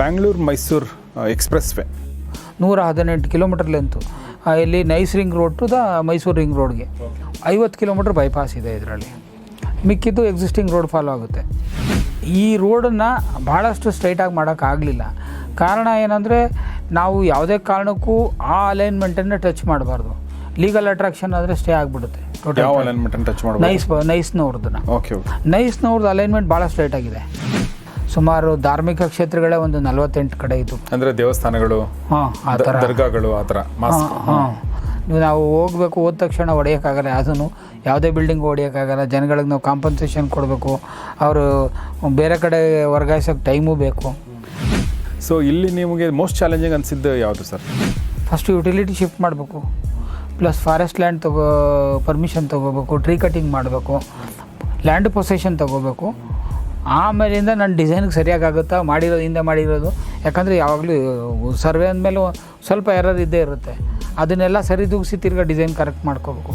Bangalore Mysuru express way ನೂರ ಹದಿನೆಂಟು kilometre length ಇಲ್ಲಿ Nice ring road to the Mysuru ring ರೋಡ್ಗೆ ಐವತ್ತು ಕಿಲೋಮೀಟ್ರ್ ಬೈಪಾಸ್ ಇದೆ ಇದರಲ್ಲಿ. ಮಿಕ್ಕಿದ್ದು ಎಕ್ಸಿಸ್ಟಿಂಗ್ ರೋಡ್ ಫಾಲೋ ಆಗುತ್ತೆ. ಈ ರೋಡನ್ನು ಭಾಳಷ್ಟು ಸ್ಟ್ರೈಟಾಗಿ ಮಾಡೋಕ್ಕಾಗಲಿಲ್ಲ ಕಾರಣ ಏನಂದರೆ ನಾವು ಯಾವುದೇ ಕಾರಣಕ್ಕೂ ಆ ಅಲೈನ್ಮೆಂಟನ್ನು ಟಚ್ ಮಾಡಬಾರ್ದು. ಲೀಗಲ್ ಅಟ್ರಾಕ್ಷನ್ ಆದರೆ ಸ್ಟೇ ಆಗಿಬಿಡುತ್ತೆ. ಯಾವ ಟೋಟಲ್ ಅಲೈನ್ಮೆಂಟ್ ಟಚ್ ನೈಸ್ ನೈಸ್ನವ್ರದ್ದನ್ನ ಓಕೆ ಓಕೆ ನೈಸ್ನವ್ರದ್ದು ಅಲೈನ್ಮೆಂಟ್ ಭಾಳ ಸ್ಟ್ರೈಟ್ ಆಗಿದೆ. ಸುಮಾರು ಧಾರ್ಮಿಕ ಕ್ಷೇತ್ರಗಳೇ ಒಂದು ನಲವತ್ತೆಂಟು ಕಡೆ ಇತ್ತು ಅಂದರೆ ದೇವಸ್ಥಾನಗಳು ಹಾಂ ಆ ಥರ. ದರ್ಗಾಗಳು ಆ ಥರ ಹಾಂ ನಾವು ಹೋಗ್ಬೇಕು ಹೋದ ತಕ್ಷಣ ಹೊಡೆಯೋಕ್ಕಾಗಲ್ಲ ಅದನ್ನು ಯಾವುದೇ ಬಿಲ್ಡಿಂಗ್ ಹೊಡೆಯೋಕ್ಕಾಗಲ್ಲ ಜನಗಳಿಗೆ ನಾವು ಕಾಂಪನ್ಸೇಷನ್ ಕೊಡಬೇಕು ಅವರು ಬೇರೆ ಕಡೆ ವರ್ಗಾಯಿಸೋಕ್ಕೆ ಟೈಮು ಬೇಕು. ಸೊ ಇಲ್ಲಿ ನಿಮಗೆ ಮೋಸ್ಟ್ ಚಾಲೆಂಜಿಂಗ್ ಅನಿಸಿದ್ದು ಯಾವುದು ಸರ್ ಫಸ್ಟ್ ಯುಟಿಲಿಟಿ ಶಿಫ್ಟ್ ಮಾಡಬೇಕು. ಪ್ಲಸ್ ಫಾರೆಸ್ಟ್ ಲ್ಯಾಂಡ್ ತಗೋ ಪರ್ಮಿಷನ್ ತೊಗೋಬೇಕು ಟ್ರೀ ಕಟಿಂಗ್ ಮಾಡಬೇಕು. ಲ್ಯಾಂಡ್ ಪೊಸೆಷನ್ ತೊಗೋಬೇಕು. ಆಮೇಲಿಂದ ನನ್ನ ಡಿಸೈನ್ಗೆ ಸರಿಯಾಗಿ ಆಗುತ್ತಾ? ಮಾಡಿರೋದು, ಹಿಂದೆ ಮಾಡಿರೋದು? ಯಾಕಂದರೆ ಯಾವಾಗಲೂ ಸರ್ವೆ ಅಂದಮೇಲೆ ಸ್ವಲ್ಪ ಎರರ್ ಇದ್ದೇ ಇರುತ್ತೆ. ಅದನ್ನೆಲ್ಲ ಸರಿದೂಗಿಸಿ ತಿರ್ಗಾ ಡಿಸೈನ್ ಕರೆಕ್ಟ್ ಮಾಡ್ಕೋಬೇಕು.